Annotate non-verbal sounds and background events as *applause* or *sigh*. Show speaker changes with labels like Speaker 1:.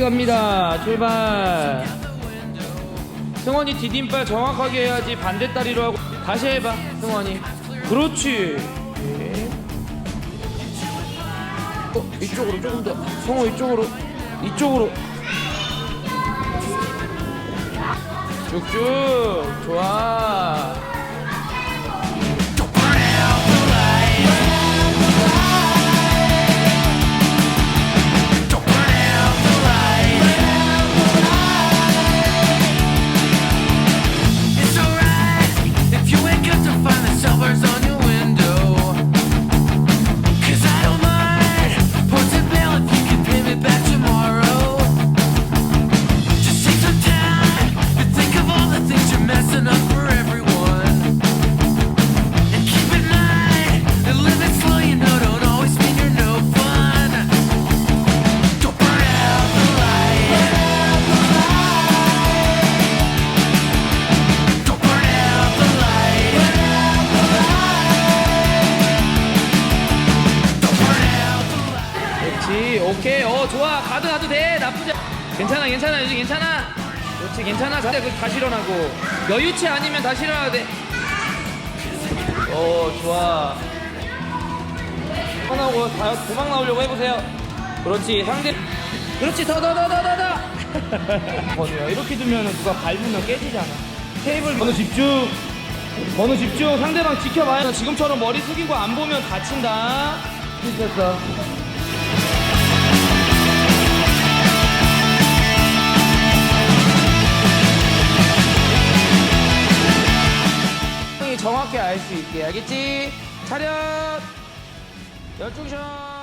Speaker 1: 갑니다. 출발. 승원이 디딤발 정확하게 해야지 반대 다리로 하고 다시 해봐 승원이 그렇지 예. 어 이쪽으로 조금 더 승원 이쪽으로 이쪽으로 쭉쭉 오케이. 어 좋아. 가드 가도 돼. 나쁘지 않- 괜찮아 괜찮아. 유진 괜찮아. 그렇지 괜찮아. 근데 그 다시 일어나고. 여유치 아니면 다시 일어나야 돼어 좋아. 하나고 다 도망 나오려고 해보세요. 그렇지 상대. 그렇지. 더 더 더 더 더더. *laughs* 번호야. 이렇게 두면 누가 밟으면 깨지잖아. 테이블 번호 집중. 번호 집중. 상대방 지켜봐요. 지금처럼 머리 숙이고 안 보면 다친다 정확히 알 수 있게. 알겠지? 차렷! 열중션